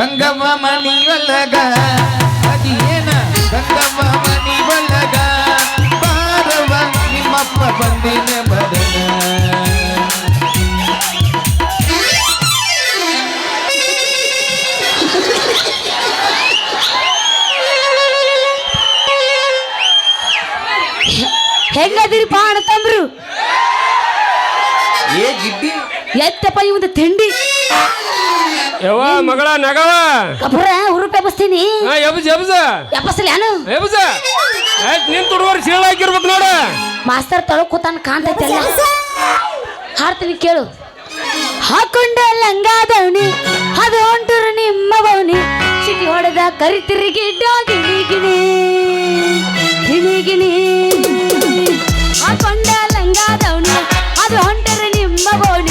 ಗಂಗವ್ವ ಮನಿ ಒಳಗ ಅದಿಯನ ಗಂಗವ್ವ ಮನಿ ಒಳಗ ಬಾರವ ನಿಮ್ಮಪ್ಪ ಬಂದಿನ ಬದನ ಹೆಂಗದಿರಿಪ್ಪ ಅಣ್ಣತಂಬ್ರು ಏ ಗಿಡ್ಡಿ ಎತ್ತಪ್ಪ ಇವಂದು ತಿಂಡಿ. ಯವ್ವ ಮಗಳ ನಗವ. ಕಬ್ರ ಹುರುಪ್ ಎಬ್ಬಿಸ್ತೀನಿ ಹಾ ಎಬ್ಸ ಎಬ್ಸ ಎಬ್ಬಸ್ಲಿ ಏನು ಎಬ್ಸ ಆಯ್ತು ನಿನ್ ತುಡುವರ್ ಸೀಳ ಹಾಕಿರ್ಬೇಕು ನೋಡ. ಮಾಸ್ತರ್ ತೊಳಗ್ ಕೂತಾನ ಕಾಣ್ತೈತಲ್ಲ ಹಾಡ್ತೀನಿ ಕೇಳು. ಹಾಕೊಂಡ ಲಂಗಾದವನಿ ಅದು ಹೊಂಟರು ನಿಮ್ಮ ಬವನಿ ಸಿಟಿ ಹೊಡೆದ ಕರಿತಿರಿ ಗಿಡ್ಡ ಗಿಣಿ ಗಿಣಿ ಗಿಣಿ ಗಿಣಿ. ಹಾಕೊಂಡ ಲಂಗಾದವನಿ ಅದು ಹೊಂಟರು ನಿಮ್ಮ ಬವನಿ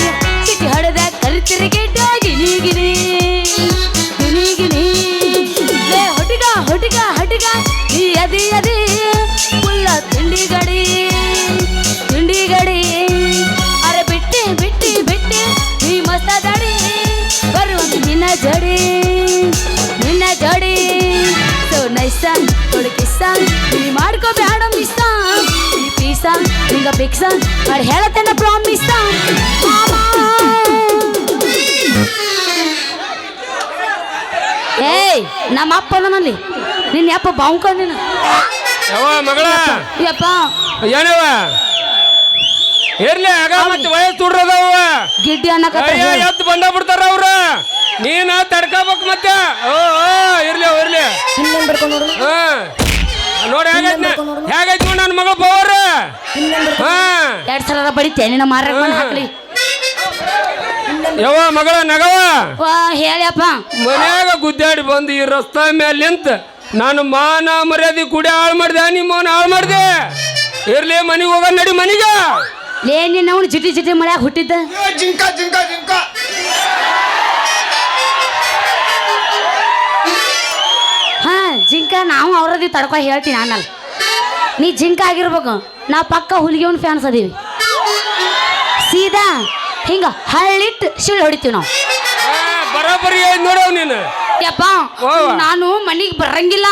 ಪೀಸ ನಿಂಗ ಪಿಕ್ಸ ಮಾಡಿ ಹೇಳತ್ತೇನ ಪ್ರಾಮಿಸ್ ಏಯ್ ನಮ್ಮ ಅಪ್ಪ ಅದನಲ್ಲಿ ನಿನ್ನ ಅಪ್ಪ ಬಾವ್ಕೊಂಡಿನ ಯವ್ವ ಮಗಳ. ಯಪ್ಪ. ಏನವ ಇರ್ಲಿ ಆಗ ಮತ್ತೆ ವಯಸ್ಸು ತುಡ್ರದವ ಗಿಡ್ಡಿ ಅಯ್ಯ ಎದ್ದು ಬಂದ ಬಿಡ್ತಾರ ಅವ್ರ. ನೀನ ತಡ್ಕೋಬೇಕು ಮತ್ತೆ. ಓ ಓ, ಇರ್ಲಿ ಇರ್ಲಿ. ಹಿಂದೆ ಬರ್ಕೊಂಡು ನೋಡು. ಹಾ. ನೋಡಿ ಹೇಗೈತಿ ಹೇಗೈತಿ ನೋಡಿ ನನ್ನ ಮಗಳ ಪವರ್? ಹಾ. ಎರಡ್ ಸಲ ಬಡಿತೆ ನಿನ್ನ ಮಾರ ಹಾಕ್ಲಿ. ಯವ್ವ ಮಗಳ ನಗವ ವಾ ಹೇಳ್ಯಪ್ಪ. ಮನ್ಯಾಗ ಗುದ್ದಾಡಿ ಬಂದು ಈ ರಸ್ತೆ ಮೇಲೆ ನಿಂತ ನಾನು ಮಾನ ಮರ್ಯಾದೆ ಕುಡಿ ಹಾಳು ಮಾಡಿದೆ ನಿಮ್ಮವನ ಹಾಳು ಮಾಡಿದೆ. ಇರ್ಲಿ ಮನೆಗೆ ಹೋಗ ನಡಿ ಮನೆಗೆ. ಲೇ ನಿನ್ನ ಅವನು ಜಿಟಿ ಜಿಟಿ ಮಳ್ಯಾಗ ಹುಟ್ಟಿದ್ದ. ಜಿಂಕ ಜಿಂಕ ಜಿಂಕ. ಜಿಂಕ ನಾವು ಅವ್ರದ್ದು ತಡ್ಕೊ ಹೇಳ್ತೀನಿ ಆಮೇಲೆ ನೀ ಜಿಂಕ ಆಗಿರ್ಬೇಕು. ನಾ ಪಕ್ಕ ಹುಲಿಗೆವನ್ ಫ್ಯಾನ್ಸ್ ಅದೀವಿ. ಸೀದಾ ಹಿಂಗ ಹಳ್ಳಿಟ್ಟು ಶಿಳ್ ಹೊಡಿತೀವಿ ನಾವು. ಆಯ್ತು ನೋಡವ್ ನೀನು? ಯಪ್ಪ. ನಾನು ಮನಿಗೆ ಬರಂಗಿಲ್ಲ.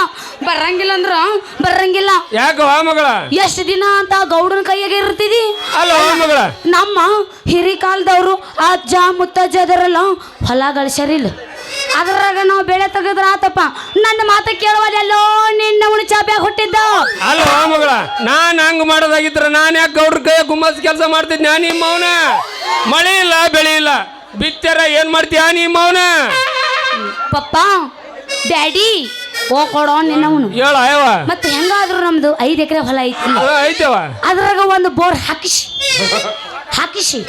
ಬರಂಗಿಲ್ಲ ಅಂದ್ರ ಬರಂಗಿಲ್ಲ. ಯಾಕವ ಮಗಳ? ಎಷ್ಟು ದಿನ ಅಂತ ಗೌಡನ ಕೈಯಾಗ ಇರ್ತಿದಿ? ಅಲ್ಲ ಮಗಳ. ನಮ್ಮ ಹಿರಿ ಕಾಲದವರು ಅಜ್ಜ ಮುತ್ತಜ್ಜ ಅದರಲ್ಲ ಹೊಲ ಗಳಿಸ್ಯಾರಿಲ್ಲ. ಅದ್ರಾಗ ನಾವು ಬೆಳೆ ತೆಗೆದ್ರ ಆತಪ್ಪ. ನನ್ನ ಮಾತು ಕೇಳುವಲ್ಲೆಲ್ಲೋ ನಿನ್ನ ಉಣ ಚಾಪ್ಯಾಗ ಹುಟ್ಟಿದ್ದ. ಅಲ್ಲ ಮಗಳ ನಾನು ಹಂಗ ಮಾಡೋದಾಗಿದ್ರ ನಾನು ಯಾಕೆ ಗೌಡ್ರ ಕೈ ಗುಮ್ಮಸ್ ಕೆಲಸ ಮಾಡ್ತಿದ್ದೆ ನಾನು ನಿಮ್ಮ ಮೌನ ಮಳೆ ಇಲ್ಲ ಬೆಳೆ ಇಲ್ಲ. ಬಿತ್ತಾರ ಏನ್ ಮಾಡ್ತೀಯ ನಿಮ್ಮ ಮೌನ ಪಪ್ಪ ಡ್ಯಾಡಿ ಓ ಕೊಡೋ ನಿನ್ನವನು ಹೇಳ ಅಯ್ಯವ ಮತ್ತೆ ಹೆಂಗಾದ್ರೂ ನಮ್ದು ಐದು ಎಕರೆ ಹೊಲ ಐತಿ ಐತವ ಅದ್ರಾಗ ಒಂದು ಬೋರ್ ಹಾಕಿಸಿ ಹಾಕಿಸಿ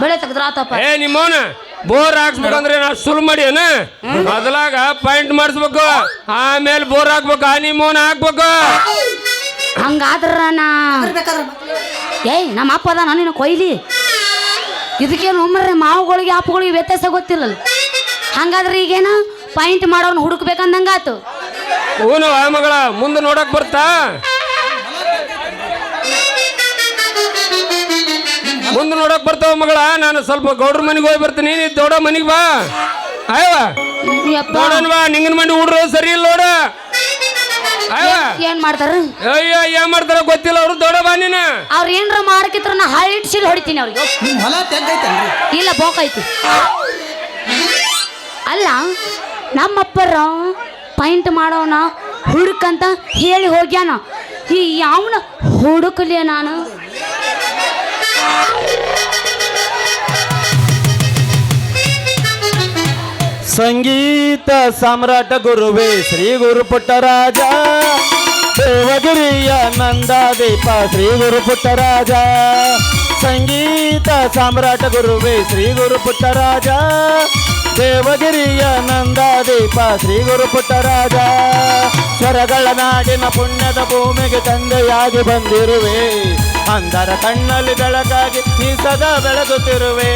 ಬೆಳೆ ತೆಗೆದ್ರ ಆತಪ್ಪ. ಏ ನಿಮ್ಮವನ ಬೋರ್ ಹಾಕ್ಸ್ಬೇಕಂದ್ರೆ ನಾ ಸುಲ್ ಮಾಡಿ ಏನ ಮೊದಲಾಗ ಪಾಯಿಂಟ್ ಮಾಡಿಸ್ಬೇಕು. ಆಮೇಲೆ ಬೋರ್ ಹಾಕ್ಬೇಕು ಹನಿ ಮೋನ್ ಹಾಕ್ಬೇಕು. ಹಂಗಾದ್ರ ನಾ ಏಯ್ ನಮ್ಮ ಅಪ್ಪ ಅದ ನಿನ್ನ ಕೊಯ್ಲಿ? ಇದಕ್ಕೇನು ಒಮ್ಮರೆ ಮಾವುಗಳಿಗೆ ಅಪ್ಪಗಳಿಗೆ ವ್ಯತ್ಯಾಸ ಗೊತ್ತಿಲ್ಲಲ್ಲ. ಹಂಗಾದ್ರೆ ಈಗೇನ ಪಾಯಿಂಟ್ ಮಾಡೋನ್ ಹುಡುಕ್ಬೇಕಂದಂಗಾತು. ಹೂನು ಮಗಳ ಮುಂದೆ ನೋಡಕ್ ಬರ್ತಾ? ಮುಂದೆ ನೋಡಕ್ ಬರ್ತಾವ ಮಗಳ. ನಾನು ಸ್ವಲ್ಪ ಗೌಡ್ರ ಮನೆಗೆ ಹೋಗಿ ಬರ್ತೀನಿ. ನೀ ದೊಡ್ಡ ಮನೆಗೆ ಬಾ. ಆಯ್ವಾ ನೋಡೋಣ ಬಾ ನಿಂಗನ ಮಂದಿ ಹುಡ್ರು ಸರಿ ಇಲ್ಲ ನೋಡ. ಅಯ್ಯವ ಏನ್ ಮಾಡ್ತಾರ? ಅಯ್ಯೋ ಏನ್ ಮಾಡ್ತಾರ ಗೊತ್ತಿಲ್ಲ ಅವ್ರು ದೊಡ್ಡ ಬಾ ನೀನು. ಅವ್ರ ಏನ್ರ ಮಾರಕಿತ್ರ ನಾ ಹಳ್ಳಿಟ್ ಸಿಲ್ ಹೊಡಿತೀನಿ ಅವ್ರಿಗೆ. ಹೊಲ ತೆಗ್ದೈತಲ್ರಿ ಇಲ್ಲ ಬೋಕೈತಿ ಅಲ್ಲ ನಮ್ಮಪ್ಪರ ಪೈಂಟ್ ಮಾಡೋಣ ಹುಡುಕಂತ ಹೇಳಿ ಹೋಗ್ಯಾನ. ಈ ಯಾವನ ಹುಡುಕಲಿಯ ನಾನು? ಸಂಗೀತ ಸಾಮ್ರಾಟ ಗುರುವೇ, ಶ್ರೀ ಗುರು ಪುಟ್ಟರಾಜ. ದೇವಗಿರಿಯ ನಂದಾದೀಪ ಶ್ರೀ ಗುರು ಪುಟ್ಟರಾಜ. ಸಂಗೀತ ಸಾಮ್ರಾಟ ಗುರುವೇ, ಶ್ರೀ ಗುರು ಪುಟ್ಟರಾಜ. ದೇವಗಿರಿಯ ನಂದಾದೀಪ ಶ್ರೀ ಗುರು ಪುಟ್ಟರಾಜ. ಸ್ವರಗಳ ನಾಡಿನ ಪುಣ್ಯದ ಭೂಮಿಗೆ ತಂದೆಯಾಗಿ ಬಂದಿರುವೆ. ಅಂದರ ಕಣ್ಣಲ್ಲಿ ಬೆಳಕಾಗಿ ನೀ ಸದಾ ಬೆಳಗುತ್ತಿರುವೆ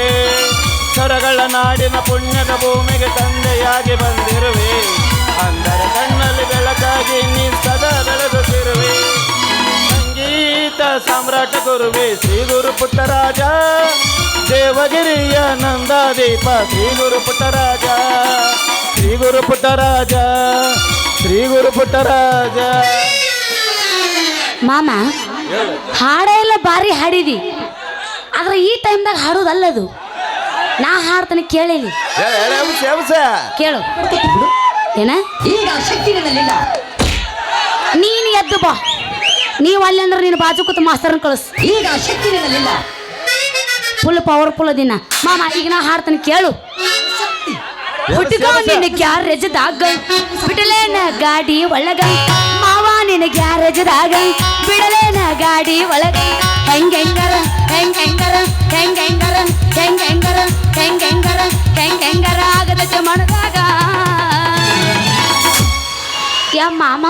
ಸ್ವರಗಳ ನಾಡಿನ ಪುಣ್ಯದ ಭೂಮಿಗೆ ತಂದೆಯಾಗಿ ಬಂದಿರುವೆ. ಅಂದರೆ ಕಣ್ಣಲ್ಲಿ ಬೆಳಕಾಗಿ ನೀ ಸದಾ ಬೆಳಗುತ್ತಿರುವೆ ಸಂಗೀತ ಸಾಮ್ರಾಟ ಗುರುವೆ, ಶ್ರೀ ಗುರು ಪುಟ್ಟರಾಜ. ದೇವಗಿರಿಯ ನಂದಾದೀಪ, ಶ್ರೀ ಗುರು ಪುಟ್ಟರಾಜ. ಶ್ರೀ ಗುರು ಪುಟ್ಟರಾಜ, ಶ್ರೀ ಗುರು ಪುಟ್ಟರಾಜ. ಮಾಮ ಹಾಡ ಎಲ್ಲ ಭಾರಿ ಹಾಡಿದಿ. ಆದ್ರೆ ಈ ಟೈಮ್ದಾಗ ಹಾಡೋದಲ್ಲದು. ನಾ ಹಾಡ್ತಾನೆ ಕೇಳಿಲಿ. ಕೇಳು. ಏನ? ಈಗ ಶಕ್ತಿ ನನ್ನಲ್ಲಿಲ್ಲ. ನೀನು ಎದ್ದು ಬಾ. ನೀವು ಅಲ್ಲಿ ಅಂದ್ರೆ ನೀನು ಬಾಜು ಕೂತು ಮಾಸ್ತರ್ನ ಕಳಿಸ್. ಈಗ ಶಕ್ತಿ ನನ್ನಲ್ಲಿಲ್ಲ. ಫುಲ್ ಪವರ್ಫುಲ್ ಅದಿನ ಮಾಮ ಈಗ ನಾ ಹಾಡ್ತಾನೆ ಕೇಳು. ಹುಟ್ಟಿದ ನಿನ್ನ ಗ್ಯಾರೇಜ್ದಾಗ. ಬಿಡಲೇನ ಗಾಡಿ ಒಳಗ. ನಿನ್ನ ಗ್ಯಾರೇಜ್ದಾಗ ಬಿಡಲೇನ ಗಾಡಿ ಒಳಗ. ಹೆಂಗೆಂಗರ ಹೆಂಗೆಂಗರ ಹೆಂಗೆಂಗರ ಹೆಂಗೆಂಗರ ಹೆಂಗೆಂಗರ ಹೆಂಗೆಂಗರ ಆಗದಕ್ಕೆ ಮನದಾಗ ಯಾ ಮಾಮ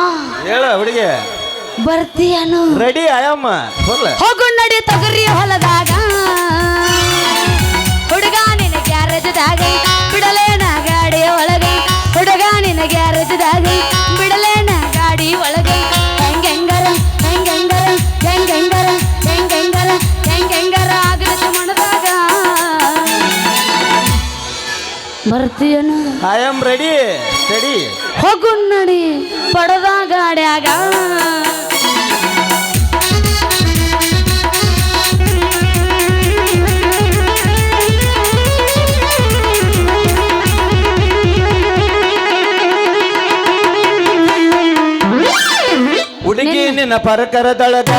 ಹೇಳ ಹುಡುಗಿ. ಬರ್ತೀಯನು ರೆಡಿ ಆಯಮ್ಮ ಹೋಗು ನಡಿ ತೊಗರಿ ಹೊಲದಾಗ. ಹುಡುಗ ನಿನ್ನ ಗ್ಯಾರೇಜ್ದಾಗ ಬಿಡಲೇನ ಗಾಡಿ ಒಳಗ. ಹುಡುಗ ನಿನ್ನ ಗ್ಯಾರೇಜ್ದಾಗ ಬರ್ತೀಯನು? ಐ ಆಮ್ ರೆಡಿ ರೆಡಿ ಹೋಗು ನಡಿ ಪಡದ ಗಾಡ್ಯಾಗ. ನಿನ್ನ ಪರಕರದೊಳಗ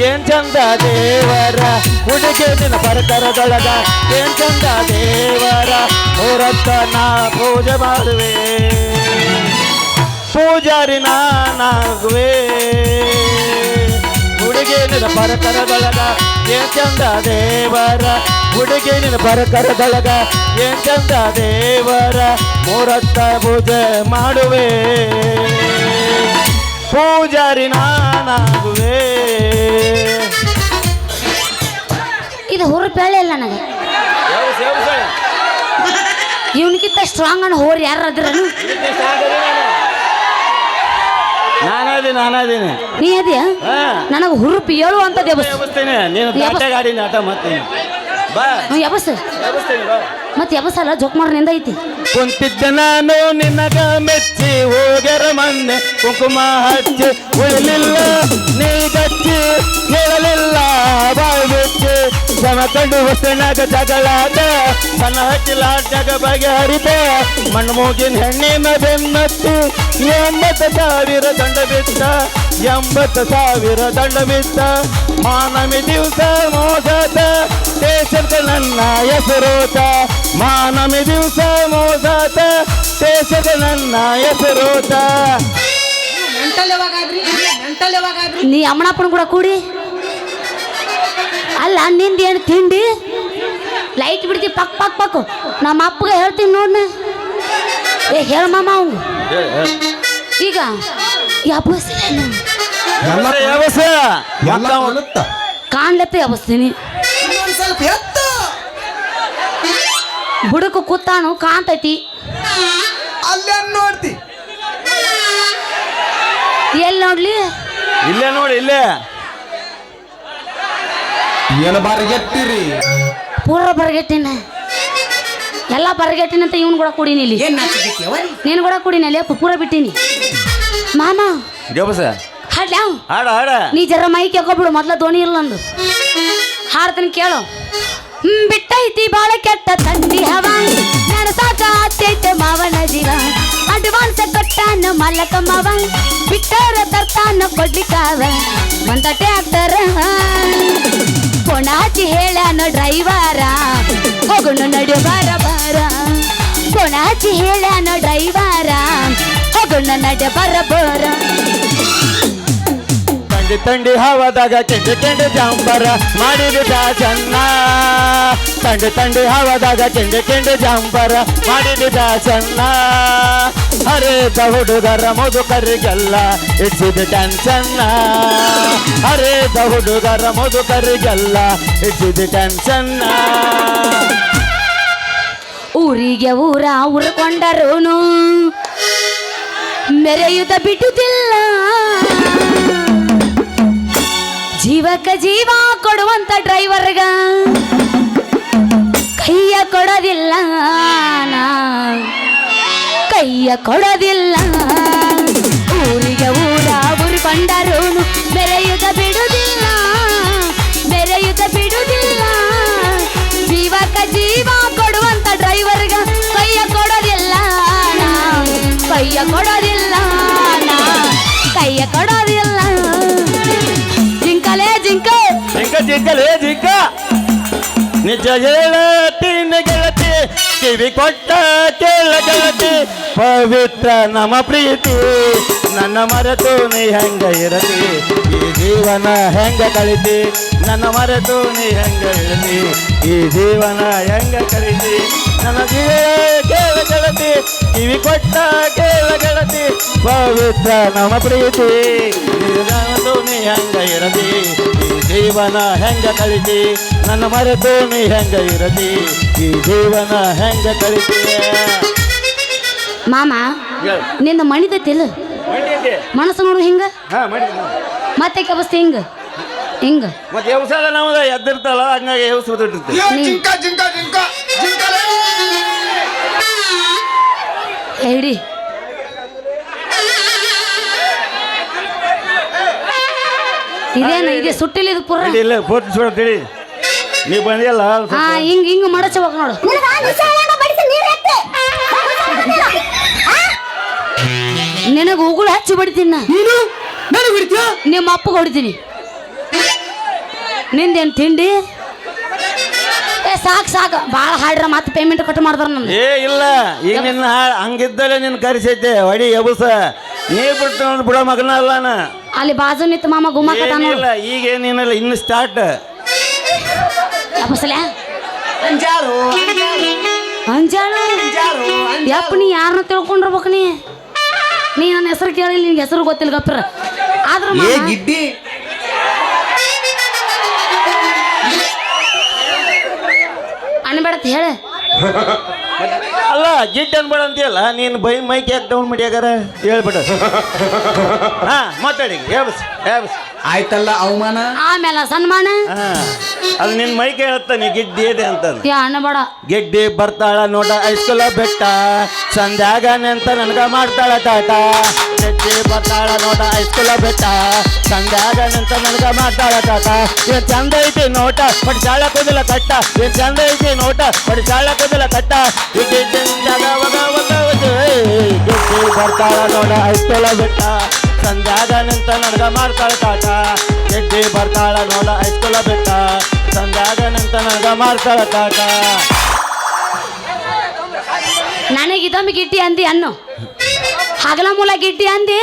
ಏನ್ ಚಂದ ದೇವರ? ಹುಡುಗಿ ನಿನ್ನ ಪರಕರದೊಳಗ ಏನ್ ಚಂದ ದೇವರ? ಮೂರತ್ತ ನಾ ಪೂಜೆ ಮಾಡುವೆ. ಪೂಜಾರಿ ನಾನಾಗುವೆ. ಹುಡುಗಿ ನಿನ್ನ ಪರಕರದೊಳಗ ಏನ್ ಚಂದ ದೇವರ? ಹುಡುಗಿ ನಿನ್ನ ಪರಕರದೊಳಗ ಏನ್ ಚಂದ ದೇವರ? ಮೂರತ್ತ ಪೂಜೆ ಮಾಡುವೆ. ಪೂಜಾರಿ ನಾನಾಗುವೆ. ಇದು ಹುರುಪೇಳೆ ಇಲ್ಲ ನನಗೆ. ಇವನಿಗಿಂತ ಸ್ಟ್ರಾಂಗ್ ಅಣ್ಣ ಹೋರ್ ಯಾರು ಅದ್ರನು ನಾನಾದಿ ನಾನಾದೀನಿ ನೀ ಅದ್ಯಾ? ನನಗೆ ಹುರುಪು ಹೇಳು ಅಂತ ದೇವಸ್ಥಾನ. ಎಬ್ಬಿಸ್ತೀನಿ ನೀನು ಗಾಡಿ ನಾಟ ಮಾಡ್ತೀನಿ. ಬಾ. ಎಬ್ಬಿಸ್ತೀನಿ ಬಾ ಮತ್ತೆ ಯಬಸಲ್ಲ ಜೋಕ್ನಿಂದ ಐತಿ. ಕುಂತಿದ್ದ ನಾನು ನಿನಗ ಮೆಚ್ಚಿ ಹೋಗ್ಯರ ಮೊನ್ನೆ ಕುಂಕುಮ ಹಚ್ಚಿ ಉಳಿಲಿಲ್ಲ ನೀ ಗಚ್ಚಿ ಹೇಳಲಿಲ್ಲ ಬಾಯಿ ಬಿಚ್ಚಿ. ಜನ ಕಂಡು ಹೊಸನಾಗ ಜಗಳಾದ ಸಣ್ಣ ಹಚ್ಚಿಲ ಜಗ ಬಗೆಹರಿದ ಮಣ್ಣು ಮೂಗಿನ ಹೆಣ್ಣಿನ ಬೆನ್ನತ್ತಿ ಎಂಬತ್ತು ಸಾವಿರ ದಂಡ ಬಿದ್ದ ಎಂಬತ್ತು ಸಾವಿರ ದಂಡ ಬಿದ್ದ. ಮಾನವಿ ದಿವಸ ಮೋಸದ ದೇಶಕ್ಕೆ ನನ್ನ ಹೆಸರೋತ ಮಾನವಿ ದಿವಸ ಮೋಸದ ದೇಶಕ್ಕೆ ನನ್ನ ಹೆಸರೋತ ಮೆಂಟಲ್ ಯಾವಾಗಾದ್ರಿ ಮೆಂಟಲ್ ಯಾವಾಗಾದ್ರಿ. ನೀ ಅಮ್ಮನಪ್ಪನ ಕೂಡ ಕೂಡಿ? ಅಲ್ಲ ನಿಂದ ಏನು ತಿಂಡಿ? ಲೈಟ್ ಬಿಡ್ತಿ ಪಕ್ ಪಕ್ ಪಕ್. ನಮ್ಮ ಅಪ್ಪಗೆ ಹೇಳ್ತೀನಿ ನೋಡ್ನ. ಏ ಹೇಳ ಮಾಮ ಅವ್ನು ಈಗ ಕೊಡುತ್ತ? ಕಾಣ್ಲತ್ತ ಯಬಸ್ತೀನಿ ಇನ್ನೊಂದ್ ಸ್ವಲ್ಪ ಎತ್ತು. ಬುಡಕು ಕೂತಾನು ಕಾಣ್ತೈತಿ. ಅಲ್ಲೇ ನೋಡ್ತಿ? ಎಲ್ಲಿ ನೋಡ್ಲಿ? ಇಲ್ಲೇ ನೋಡಿ ಇಲ್ಲೇ. ಏನು ಬಾರಿಗೆಟ್ಟಿರಿ? ಪೂರ ಬರಗೆಟ್ಟಿನ. ಎಲ್ಲ ಬರಗೆಟ್ಟಿನಂತ ಇವನ್ ಕೂಡ ಕುಡೀನಿ ಇಲ್ಲಿ. ಏನ್ ನಾಚಿಕೆ ಅವರಿ ನೀನು? ಕೂಡ ಕುಡೀನಿ ಅಲ್ಲಿ ಪೂರ ಬಿಟ್ಟೀನಿ. ಮಾಮ. ಗಬಸ ಹಾಡ್ಲ್ಯಾವ್ ಹಾಡ ಹಾಡ. ನೀ ಜರ ಮೈ ಕೇಳ್ಕೊಬಿಡು ಮೊದ್ಲ ದೋಣಿ ಇಲ್ಲ ನಂದು ಹಾಡ್ತೀನಿ ಕೇಳು. ಬಿಟ್ಟೈತಿ ಬಾಳ ಕೆಟ್ಟ ತಂದಿ ಹವ ಸಾಕ ಆತೈತೆ ಮಾವನ ಜೀವ. ಅಡ್ವಾನ್ಸ್ ಕೊಟ್ಟಾನ ಮಲ್ಲಕ ಮಾವ ಬಿಟ್ಟರ ತರ್ತಾನ ಕೊಡ್ಲಿಕ್ಕಾವ ಒಂದ ಟ್ಯಾಕ್ಟರ್ ಕೊಣಾಚಿ ಹೇಳ್ಯಾನ ಡ್ರೈವರ. ಹೋಗುಣ ನಡು ಬಾರ ಬಾರ. ಕೊಣಾಚಿ ಹೇಳ್ಯಾನ ಡ್ರೈವರ. ಹೋಗುಣ ನಡ ಬರ ಬರ. ತಂಡಿ ತಂಡಿ ಹವಾದಾಗ, ಕೆಂಡ ಕೆಂಡ ಜಾಂಬರ ಮಾಡಿದ ಚೆನ್ನ. ತಂಡಿ ತಂಡಿ ಹವಾದಾಗ, ಕೆಂಡ ಕೆಂಡ ಜಾಂಬರ ಮಾಡಿದ ಚೆನ್ನ. ಹರೇದ ಹುಡುಗರ ಮುದುಕರಿಗೆಲ್ಲ ಇಡ್ಸಿದ ಟೆನ್ಷನ್ನ ಹರೇದ ಹುಡುಗರ ಮುದುಕರಿಗೆಲ್ಲ ಇಡ್ಸಿದ ಟೆನ್ಷನ್ನ ಊರಿಗೆ ಊರ ಉರ್ಕೊಂಡರೋನು ಮೆರೆಯುತ್ತ ಬಿಟ್ಟುತ್ತಿಲ್ಲ ಜೀವ ಜೀವಕ ಜೀವ ಕೊಡುವಂತ ಡ್ರೈವರ್ಗ ಕೈಯ ಕೊಡೋದಿಲ್ಲ ನಾ. ಕೈಯ ಕೊಡೋದಿಲ್ಲ ಜಿಂಕ ಜಿಂಕಲೇ ಜಿಂಕ ನಿಜ ಗೆಳತಿನ ಗೆಳತಿ ಕಿವಿ ಕೊಟ್ಟ ಕೇಳ ಗೆಳತಿ ಪವಿತ್ರ ನಮ್ಮ ಪ್ರೀತಿ, ನನ್ನ ಮರೆತು ನೀ ಹೆಂಗ ಇರಲಿ? ಈ ಜೀವನ ಹೆಂಗ ಕಳಿತಿ? ನನ್ನ ಮರೆತು ನೀ ಹೆಂಗ ಇರಲಿ? ಈ ಜೀವನ ಹೆಂಗ ಕಳಿತಿ? ನನ್ನ ಜೀವ ಕೇಳ ಗೆಳತಿ ಕಿವಿ ಕೊಟ್ಟ ಕೇಳ ಪವಿತ್ರ ನಮ ಪ್ರೀತಿ. ನೀ ಹೆಂಗ ಇರದಿ ಈ ಜೀವನ ಹೆಂಗ ಕಳಿತಿ? ನನ್ನ ಮರೆತು ನೀ ಹೆಂಗ ಇರದಿ ಈ ಜೀವನ ಹೆಂಗ ಕಳಿತಿ? ಮಾಮ ನಿನ್ನ ಮಣಿದೈತಿಲ್ಲ ಮನಸ್ಸು ನೋಡು ಹಿಂಗ. ಹಾ ಮಾಡಿ ಮತ್ತೆ ಕಬಸ್ತಿ ಹಿಂಗ. ಹಿಂಗ. ಮತ್ತೆ ಎವ್ಸಾಲ ನಮ್ದ ಎದ್ದಿರ್ತಲ್ಲ ಹಂಗಾಗಿ ಎವ್ಸ್ ಬಿಟ್ಟಿರ್ತೀವಿ ನೀ ಜಿಂಕ ಜಿಂಕ ಇದೇನ ಇದೆ ಸುಟ್ಟಿಲ್ಲ ಇದು ಪುರ ಇಲ್ಲ, ಇಲ್ಲ ಫೋಟೋ ಸುಡ ತಿಳಿ ನೀ ಬಂದಿಲ್ಲ ಹಾ ಹಿಂಗ್ ಹಿಂಗ್ ಮಡಚಬೇಕು ನೋಡು ನಿನಗ ಉಗುಳು ಹಚ್ಚಿ ಬಿಡ್ತೀನಿ ನಾ. ನೀನು ನನಗೆ ಬಿಡ್ತೀಯ ನಿಮ್ಮ ಅಪ್ಪಗೆ ಹೊಡಿತೀನಿ ನಿಂದೇನು ತಿಂಡಿ ಏ ಸಾಕು ಸಾಕು ಭಾಳ ಹಾಡ್ರ ಮತ್ತೆ ಪೇಮೆಂಟ್ ಕಟ್ ಮಾಡ್ತಾರ ನನ್ನ ಏ ಇಲ್ಲ ಈಗ ನಿನ್ನ ಹಾ- ಹಂಗಿದ್ದಲೆ ನಿನ್ನ ಕರೆಸೈತೆ ಹೊಡಿ ಎಬುಸ ನೀ ಬಿಟ್ಟು ನೋಡಿ ಬಿಡೋ ಮಗನ ಅಲ್ಲ ನಾ ಅಲ್ಲಿ ಬಾಜು ನಿತ್ತು ಮಾಮ ಏನಿಲ್ಲ ಈಗ ಏನೇನಿಲ್ಲ ಇನ್ನು ಸ್ಟಾರ್ಟ್ ಅಪ್ಪಸಲ ಅಂಜಾಳು ಅಂಜಾಳು ಯಪ್ಪ ನೀ ಯಾರನ್ನ ತಿಳ್ಕೊಂಡಿರ್ಬೇಕು ನೀ? ನೀ ನನ್ನ ಹೆಸರು ಕೇಳಿಲ್ಲ ನಿನ್ಗೆ ಹೆಸರು ಗೊತ್ತಿಲ್ಲ ಗಪ್ರ. ಆದ್ರೆ ಏ ಗಿಡ್ಡಿ. ಅನ್ಬೇಡತ್ ಹೇಳ. ಅಲ್ಲ ಜಿಡ್ ಅನ್ಬೇಡ ಅಂತೀಯಲ್ಲ ನೀನು ಬೈ ಮೈಕ್ ಯಾಕೆ ಡೌನ್ ಮಾಡ್ಯಾಗಾರ? ಹೇಳ್ಬಿಡ. ಹಾ ಮಾತಾಡಿ ಹೇಳ್ಬಸ್ ಹೇಳ್ಬಸ್ ಆಯ್ತಲ್ಲ ಅವಮಾನ? ಆಮೇಲೆ ಸನ್ಮಾನ? ಹಾ ನಿನ್ ನಿನ್ನ ಮೈಕ್ ಹೇಳುತ್ತ ನೀ ಗಿಡ್ಡಿ ಇದೆ ಅಂತ ಅನ್ಬೇಡ ಗೆಡ್ಡಿ ಬರ್ತಾಳ ನೋಡ ಐಸ್ಕೂಲ ಬೆಟ್ಟ. ಸಂಧ್ಯಾಗ ಅಂತ ನನಗ ಮಾಡ್ತಾಳ ಟಾಟ ಗೆಡ್ಡಿ ಬರ್ತಾಳ ನೋಡ ಹೈಸ್ಕೂಲ ಬೆಟ್ಟ. ಸಂಧ್ಯಾಗ ನಿಂತ ನನಗ ಮಾಡ್ತಾಳ ಟಾಟ ಏನ್ ಚಂದ ಐತಿ ನೋಟ ಬಟ್ ಚಾಳ ಕೂದಲ ಕಟ್ಟ. ಏನ್ ಚಂದ ಐತಿ ನೋಟ ಬಟ್ ಚಾಳ ಕೂದಲ ಕಟ್ಟ. ಬರ್ತಾಳ ನೋಡ ಹೈಸ್ಕೂಲ ಬೆಟ್ಟ. ಸಂಧ್ಯಾಗ ನಿಂತ ನನಗ ಮಾಡ್ತಾಳ ಕಾಟ ಗೆಡ್ಡಿ ಬರ್ತಾಳ ನೋಡ ಹೈಸ್ಕೂಲ ಬೆಟ್ಟ. ಸಂಧ್ಯಾಗ ನಿಂತ ನನಗ ಮಾಡ್ತಾಳ ಕಾಟ ನನಗೆ ಇದೊಮ್ಮೆ ಗಿಟ್ಟಿ ಅಂದಿ ಅನ್ನು. ಹಗಲ ಮೂಲ ಗಿಟ್ಟಿ ಅಂದಿ?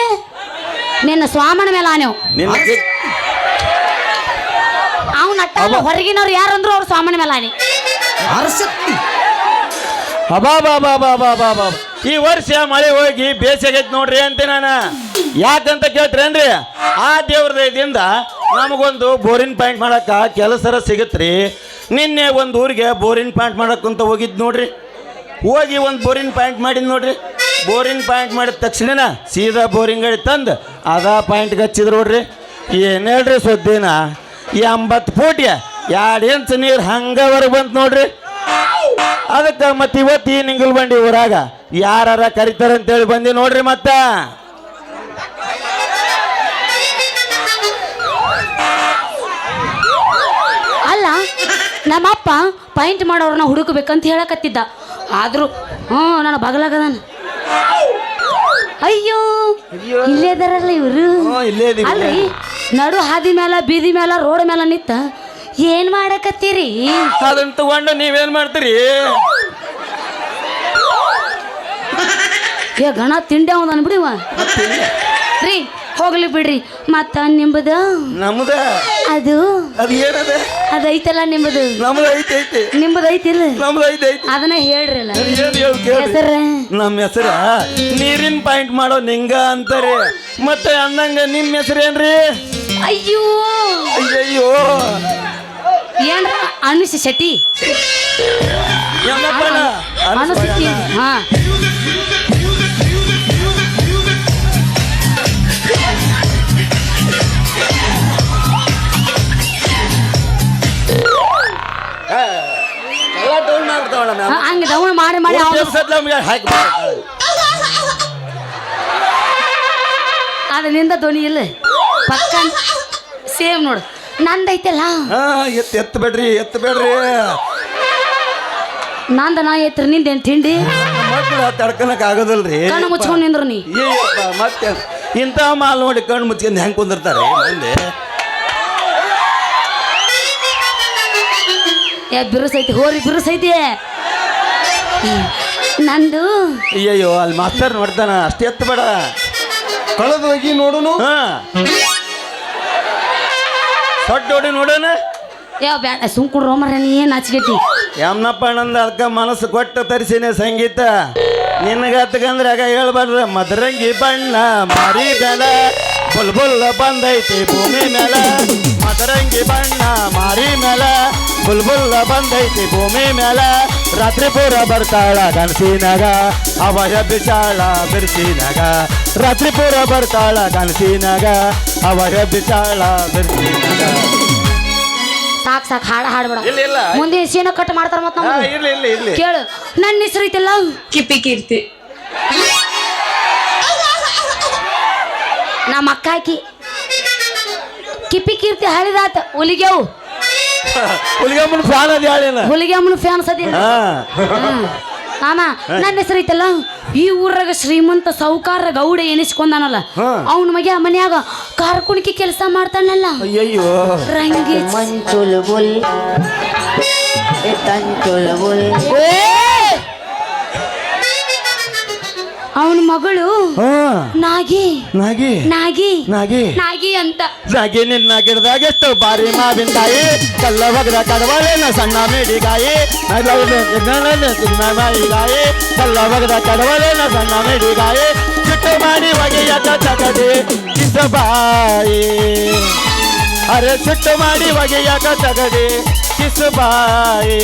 ನಿನ್ನ ಸ್ವಾಮನ ಮೇಲೆ ಆನೆವು ನಿನ್ನ ಗಿಡ್- ಯಾರು ಹೊರಗಿನವ್ರು ಯಾರಂದ್ರು ಅವ್ರ ಸ್ವಾಮನ ಮೇಲೆ ಆನೆ. ಬಾ ಈ ವರ್ಷ ಮಳೆ ಹೋಗಿ ಬೇಸಿಗೆ ನೋಡ್ರಿ ಅಂತ ನಾನು. ಯಾಕಂತ ಕೇಳ್ತೀರೇನ್ರಿ ಆ ದೇವ್ರ ದಯದಿಂದ ನಮಗೊಂದು ಬೋರಿನ್ ಪಾಯಿಂಟ್ ಮಾಡಕ್ಕ ಕೆಲಸರ ಸಿಗತ್ರಿ. ನಿನ್ನೆ ಒಂದು ಊರಿಗೆ ಬೋರಿನ್ ಪಾಯಿಂಟ್ ಮಾಡಕ್ಕಂತ ಹೋಗಿದ್ ನೋಡ್ರಿ. ಹೋಗಿ ಒಂದು ಬೋರಿನ್ ಪಾಯಿಂಟ್ ಮಾಡಿದ್ ನೋಡ್ರಿ. ಬೋರಿನ್ ಪಾಯಿಂಟ್ ಮಾಡಿದ ತಕ್ಷಣ ಸೀದಾ ಬೋರಿಂಗ್ ಗಾಡಿ ತಂದು. ಅದ ಪಾಯಿಂಟ್ ಹಚ್ಚಿದ್ರು ನೋಡ್ರಿ. ಏನು ಹೇಳ್ರಿ ಸುದ್ದಿನ? ಎಂಬತ್ತು ಫೂಟ್ಯ ಎರಡು ಇಂಚ್ ನೀರು ಹಂಗವರೆ ಬಂತು ನೋಡ್ರಿ. ಅದಕ್ಕೆ ಮತ್ತೆ ಇವತ್ತು ಈ ನಿಂಗಲ್ ಬಂಡಿ ಊರಾಗ ಯಾರ ಕರಿತಾರ ಅಂತೇಳಿ ಬಂದಿ ನೋಡ್ರಿ ಮತ್ತೆ. ಅಲ್ಲ, ನಮ್ಮಪ್ಪ ಪಾಯಿಂಟ್ ಮಾಡೋರನ್ನ ಹುಡುಕಬೇಕಂತ ಹೇಳಕತ್ತಿದ್ದ. ಆದ್ರೂ ಹ್ಞೂ ನಾನು ಬಗಲಾಗದಾನ. ಅಯ್ಯೋ ಇಲ್ಲೇ ಇದಾರಲ್ಲ ಇವರು? ಹ್ಞೂ, ಇಲ್ಲೇ ಇದೀವಿ, ಅಲ್ರಿ ನಡು ಹಾದಿ ಮೇಲ ಬೀದಿ ಮೇಲ ರೋಡ್ ಮೇಲೆ ನಿತ್ತ ಏನ್ ಮಾಡಕತ್ತೀರಿ? ಅದನ್ನ ತಗೊಂಡು ನೀವೇನ್ ಮಾಡ್ತೀರಿ? ಏ ಗಣ ತಿಂಡಿ ಅವನ ಅನ್ಬಿಡಿವ ರೀ ಹೋಗ್ಲಿ ಬಿಡ್ರಿ. ಮತ್ತ ನಿಂಬದ? ನಮ್ದ? ಅದು? ಅದು ಏನದ? ಅದೈತಲ್ಲ ನಿಮ್ಮದು? ನಮ್ದು ಐತೆ ಐತೆ ನಿಮ್ಮದು ಐತಿಲ್ಲ? ನಮ್ದು ಐತಿ ಐತಿ ಅದನ್ನ ಹೇಳ್ರಲ್ಲ ಏನ್ ಹೇಳು ಕೇಳ್ರಿ ಹೆಸರ? ನಮ್ಮ ಹೆಸರ ನೀರಿನ ಪಾಯಿಂಟ್ ಮಾಡೋ ನಿಂಗ ಅಂತಾರೆ. ಮತ್ತೆ ಅಂದಂಗ ನಿಮ್ಮ ಹೆಸರೇನ್ರಿ ಅಯ್ಯೋ! ಅಯ್ಯಯ್ಯೋ! ಏನ್ ಅನುಷ ಶೆಟ್ಟಿ. ಯಮಪ್ಪನ ಶೆಟ್ಟಿ. ಹಾ. ನೋಡ ಹಂಗ ದವಣ ಮಾಡಿ ಮಾಡಿ ಅವನು ಹಾಕಿ ಅದು ನಿಂದ ಧ್ವನಿ ಇಲ್ಲ ಪಕ್ಕ ಸೇಮ್ ನೋಡು ನಂದೈತಲ್ಲ ಹಾ ಎತ್ ಎತ್ತ ಬೇಡ್ರಿ ಎತ್ತ ಬೇಡ್ರಿ ನಂದ ನಾ ಎತ್ತರ ನಿಂದೇನ್ ತಿಂಡಿ ಮಕ್ಕಳು ತಡ್ಕೊಳಕ್ ಆಗೋದಿಲ್ರಿ ಕಣ್ಣು ಮುಚ್ಕೊಂಡು ನಿಂದ್ರು ನೀ ಏಯಪ್ಪ, ಮತ್ತೆ ಇಂಥ ಮಾಲ್ ನೋಡಿ ಕಣ್ಣು ಮುಚ್ಕೊಂಡು ಹೆಂಗ್ ಕುಂದಿರ್ತಾರೆ ಮಂದಿ ಏ ಬಿರುಸೈತಿ ಹೋರಿ ಬಿರುಸೈತಿ. ನಂದು ಅಯ್ಯಯ್ಯೋ ಅಲ್ಲಿ ಮಾಸ್ತರ್ ನೋಡ್ತಾನ ಅಷ್ಟು ಎತ್ತ ಬೇಡ ಕಳೆದು ಹೋಗಿ ನೋಡುನು? ಹಾ. ಸೊಟ್ಟ ನೋಡಿ ನೋಡೋಣ. ಯಾವ ಬ್ಯಾಡ ಸುಂಕುಡ್ ರೋಮರ ನೀ ಏನ್ ಹಚ್ಗೆಟ್ಟಿ ಯಮ್ನಪ್ಪ ಅಣ್ಣಂದ ಅದಕ್ಕೆ ಮನಸ್ಸು ಕೊಟ್ಟು ತರಿಸಿನ ಸಂಗೀತ. ನಿನಗೆ ಹತ್ಕಂದ್ರೆ ಆಗ ಹೇಳ್ಬಾರ್ದು ಮದರಂಗಿ ಬಣ್ಣ ಮಾರಿ ಬೆಲ ಬುಲ್ ಬುಲ್ ಬಂದೈತಿ ಭೂಮಿ ಮೇಲ. ಮದರಂಗಿ ಬಣ್ಣ ಮಾರಿ ಮೇಲ. ಬುಲ್ ಬುಲ್ ಬಂದೈತಿ ಭೂಮಿ ಮೇಲ. ರಾತ್ರಿ ಪೂರ ಬರ್ತಾಳ ಗಣಸಿನಾಗ ಅವಯ ಬಿಸಾಳ ಬಿರ್ಸಿನಾಗ. ರಾತ್ರಿ ಪೂರ ಬರ್ತಾಳ ಗಣಸಿನಾಗ ಅವಯ ಬಿಸಾಳ ಬಿರ್ಸಿನಾಗ. ಸಾಕ್ ಸಾಕ್ ಹಾಡ ಹಾಡ್ಬೇಡ ಮುಂದೆ ಸೀನ ಕಟ್ ಮಾಡ್ತಾರ ಮತ್ತೆ ಕೇಳು. ನನ್ನ ಹೆಸರು ಐತಿಲ್ಲ? ಕಿಪ್ಪಿ ಕೀರ್ತಿ. ನಮ್ಮ ಅಕ್ಕ ಆಕಿ ಕಿಪ್ಪಿ ಕೀರ್ತಿ ಹಳಿದಾತ ಹುಲಿಗೆವು. ಹುಲಿಗಮ್ಮನ ಫ್ಯಾನ್ ಅದ ಹೇಳೇನ ಹುಲಿಗೆ ಅಮ್ಮನ ಫ್ಯಾನ್ಸ್ ಅದಿಲ್ಲ ಹಾ. ಮಾಮ ನನ್ನ ಹೆಸರು ಐತಲ್ಲ ಈ ಊರಾಗ ಶ್ರೀಮಂತ ಸಾಹುಕಾರ ಗೌಡ ಎನಿಸ್ಕೊಂಡಾನಲ್ಲ. ಅವನ ಮಗ ಮನ್ಯಾಗ ಕಾರ್ಕುಣಿಕೆ ಕೆಲಸ ಮಾಡ್ತಾನಲ್ಲ. ಅಯ್ಯೋ ರಂಗಿ ಚುಲ್ಬುಲ್ ಚುಲ್ಬುಲ್ ಅವನ ಮಗಳು ನಾಗಿ. ನಾಗಿ. ನಾಗಿ. ನಾಗಿ. ನಾಗಿ ಅಂತ. ನಾಗಿ ನಿನ್ನ ಗಿಡದಾಗ ಎಷ್ಟು ಬಾರಿ ಮಾವಿನ ತಾಯಿ ಕಲ್ಲ ಬಗ್ರ ಕಡವಾಳೆನ ಸಣ್ಣ ಮೇಡಿಗಾಯಿ. ಮಾಯಿಗಾಯಿ ಕಲ್ಲ ಬಗ್ರ ಕಡವಾಳೆನ ಸಣ್ಣ ಮೇಡಿಗಾಯಿ. ಚಿಟ್ಟು ಮಾಡಿ ಒಗೆಯ ಚಕಡಿ ಕಿಸಬಾಯಿ ಅರೆ ಚಿಟ್ಟು ಮಾಡಿ ಒಗೆಯ ಕಿಸು ಕಿಸಬಾಯಿ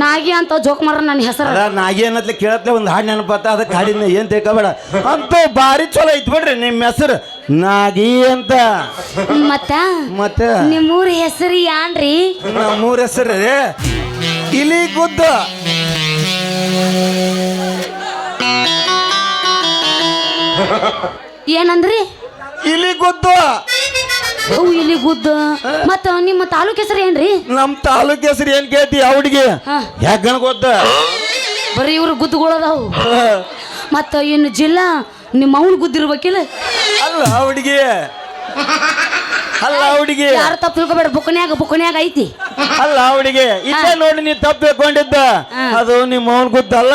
ನಾಗಿ ಅಂತ ಜೋಕ್ ಮಾರ ನನ್ನ ಹೆಸರು. ಅದ ನಾಗಿ ಅನ್ನತ್ಲೆ ಕೇಳತ್ಲೆ ಒಂದು ಹಾಡು ನೆನಪತ್ತ ಅದಕ್ಕೆ ಹಾಡಿನ ಏನ್ ತಿಳ್ಕೊಬೇಡ. ಅಂತೂ ಭಾರಿ ಚಲೋ ಐತ್ ಬಿಡ್ರಿ ನಿಮ್ಮ ಹೆಸರು. ನಾಗಿ ಅಂತ. ಮತ್ತ? ಮತ್ತೆ? ನಿಮ್ಮೂರ ಹೆಸರು ಯಾನ್ರಿ? ನಮ್ಮೂರ ಹೆಸರು ಇಲಿ ಗುದ್ದ ಏನಂದ್ರಿ? ಇಲಿ ಗುದ್ದು ಅವು ಇಲ್ಲಿ ಗುದ್ದ. ಮತ್ತ ನಿಮ್ಮ ತಾಲೂಕ್ ಹೆಸರು ಏನ್ರಿ? ನಮ್ ತಾಲೂಕ್ ಹೆಸರು ಏನ್ ಕೇಳ್ತಿ ಅವ್ಡಿಗೆ. ಹೆಗ್ಗಣ ಗೊತ್ತ? ಬರೀ ಇವ್ರು ಗುದ್ದುಗಳದಾವು. ಮತ್ತ ಇನ್ನು ಜಿಲ್ಲಾ ನಿಮ್ಮ ಅವನು ಗುದ್ದಿರ್ಬೇಕಿಲ್ಲ ಅಲ್ಲ ಅವ್ಡಿಗೆ ಅಲ್ಲ ಅವ್ಡಿಗೆ ಯಾರು ತಪ್ಪು ತಿಳ್ಕೊಬೇಡ ಬುಕ್ನ್ಯಾಗ ಬುಕ್ನ್ಯಾಗ ಐತಿ. ಅಲ್ಲ ಅವಡಿಗೆ ಇಲ್ಲೇ ನೋಡಿ ನೀ ತಪ್ಪು ತಿಳ್ಕೊಂಡಿದ್ದ. ಅದು ನಿಮ್ಮ ಅವನ್ ಗುದ್ದಲ್ಲ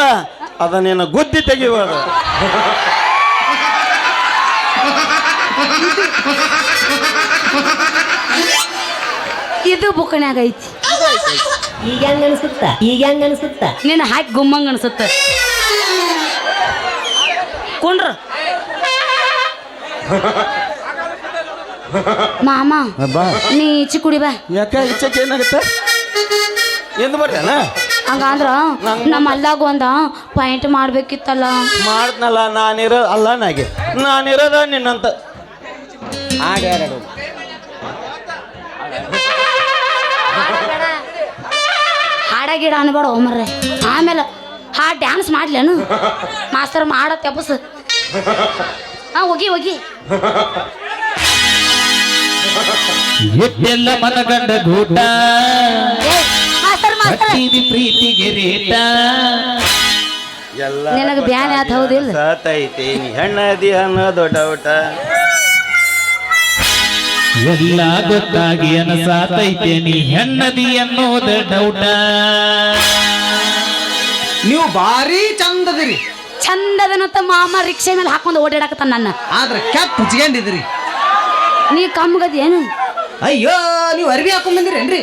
ಅದು ನಿನ್ನ ಗುದ್ದಿ ತೆಗಿಬಾರ್ದು ಇದು ಬುಕ್ಕನ್ಯಾಗ ಐತಿ. ಈಗ ಹೆಂಗ ಅನ್ಸುತ್ತ? ಈಗ ಹೆಂಗ ಅನ್ಸುತ್ತ? ನೀನು ಹಾಕಿ ಗುಮ್ಮಂಗ ಅನ್ಸುತ್ತ. ಕುಂಡ್ರ. ಮಾಮ ಬಾ. ನೀ ಈಚೆ ಕುಡಿ ಬಾ. ಯಾಕ ಇಚ್ಚಕ್ಕೆ ಏನಾಗುತ್ತೆ? ಎಂದು ಬರ್ತಾನ ಹಂಗಂದ್ರ ನಮ್ಮ ಅಲ್ಲಾಗ ಒಂದ ಪಾಯಿಂಟ್ ಮಾಡ್ಬೇಕಿತ್ತಲ್ಲ. ಮಾಡ್ತನಲ್ಲ ನಾನಿರೋ ಅಲ್ಲ ನಾಗೆ ನಾನಿರೋದ ನಿನ್ನಂತ. ಹಾಡ ಗಿಡ ಅನ್ಬೇಡ ಒಮ್ಮರ್ರೆ. ಆಮೇಲೆ ಹಾ ಡ್ಯಾನ್ಸ್ ಮಾಡ್ಲೇನು? ಮಾಸ್ತರ್ ಮಾಡ ತೆಪಸ್ ಹಾ ಹೋಗಿ ಹೋಗಿ. ಎಲ್ಲ ಮನಗಂಡ ಗೂಟ. Master master. ಪ್ರೀತಿ ಪ್ರೀತಿಗೆ ರೇಟ. ಎಲ್ಲ ನಿನಗೆ ಬ್ಯಾನ್ ಆತ್ ಹೌದಿಲ್ಲ. ಸಾತೈತಿ ನೀ ಹೆಣ್ಣದಿ ದೊಡ್ಡ ಡೌಟ ಎಲ್ಲ ಗೊತ್ತಾಗಿ ಅನಸಾತೈತೆ ನೀ ಹೆಣ್ಣದಿ ಅನ್ನೋದ ಡೌಟ ನೀವು ಬಾರಿ ಚಂದದಿರಿ. ಚಂದದನಂತ ಮಾಮ ರಿಕ್ಷೆ ಮೇಲೆ ಹಾಕೊಂಡು ಓಡಾಡಕತ್ತ ನನ್ನ. ಆದ್ರೆ ಕ್ಯಾಪ್ ಹುಚ್ಕೊಂಡಿದ್ರಿ. ನೀ ಕಮ್ಮಗದ ಏನು? ಅಯ್ಯೋ ನೀವು ಅರ್ವಿ ಹಾಕೊಂಡ್ ಬಂದಿರೇನ್ರಿ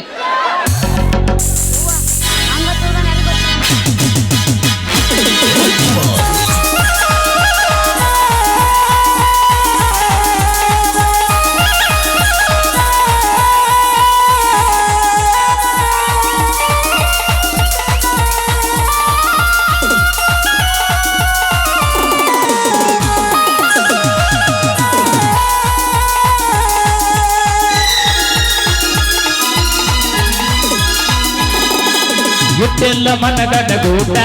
ಇಟ್ಟೆಲ್ಲ ಮನಗಡ ಗೂಟ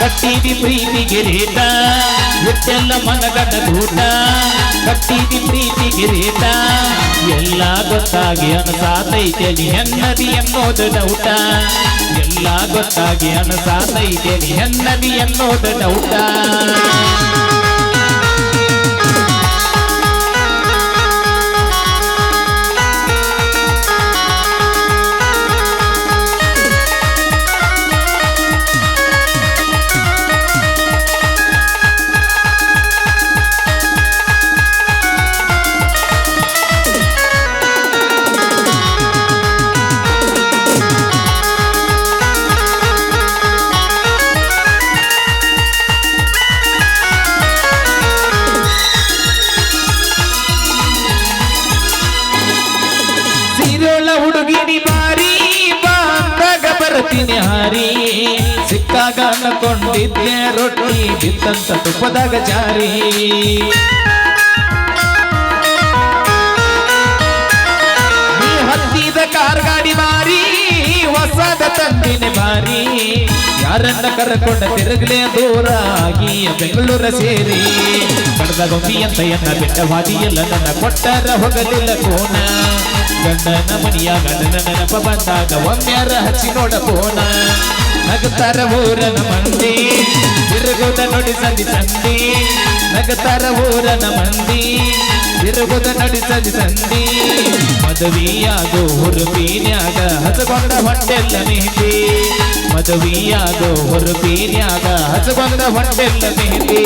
ಕಟ್ಟಿದಿ ಪ್ರೀತಿ ರೇಟ ಎಲ್ಲ ಮನಗಡ ಗೂಟ ಕಟ್ಟಿದಿ ಪ್ರೀತಿ ರೇಟ. ಎಲ್ಲ ಗೊತ್ತಾಗಿ ಅನಸಾತೈತೆ ಹೆನ್ನದಿ ಎನ್ನೋದು ಡೌಟ ಎಲ್ಲ ಗೊತ್ತಾಗಿ ಅನಸಾತೈತೆ ಹೆನ್ನದಿ ಎನ್ನೋದು ಡೌಟ ತುಪ್ಪದಾಗ ಜಾರಿ. ನೀ ಹತ್ತಿದ ಕಾರ್ ಗಾಡಿ ಮಾರಿ ಹೊಸದ ತಂದಿನ ಬಾರಿ. ಯಾರನ್ನ ಕರ್ಕೊಂಡ ತಿರುಗಲೇ ದೂರ ಆಗಿ ಬೆಂಗಳೂರ ಸೇರಿ. ಕಡದ ಗೊಂಬಿ ಅಂತ ಎನ್ನ ನನ್ನ ಕೊಟ್ಟರ ಹೊಗಲಿಲ್ಲ ಕೋನ. ಗಂಡನ ಮನಿಯ ಗಂಡನ ನೆನಪ ಬಂದಾಗ ಒಮ್ಮ್ಯಾರ ಹಚ್ಚಿ ನೋಡ ಕೋನ. ನಗತಾರ ಊರನ ಮಂದಿ, ತಿರುಗುದ ನುಡಿಸದಿ ಸಂದಿ ಸಂದಿ ನಗತಾರ ಊರನ ಮಂದಿ, ತಿರುಗುದ ನುಡಿಸದಿ ತಂದಿ ಸಂದಿ ಮದುವೆಯಾಗೋ ಹುರುಪಿನ್ಯಾಗ ಹಸಗೊಂಡ ಹೊಟ್ಟೆಲ್ಲ ಮೆಹಂದಿ ಮದುವೆಯಾಗೋ ಹುರುಪಿನ್ಯಾಗ ಹಸಗೊಂಡ ಹೊಟ್ಟೆಲ್ಲ ಮೆಹಂದಿ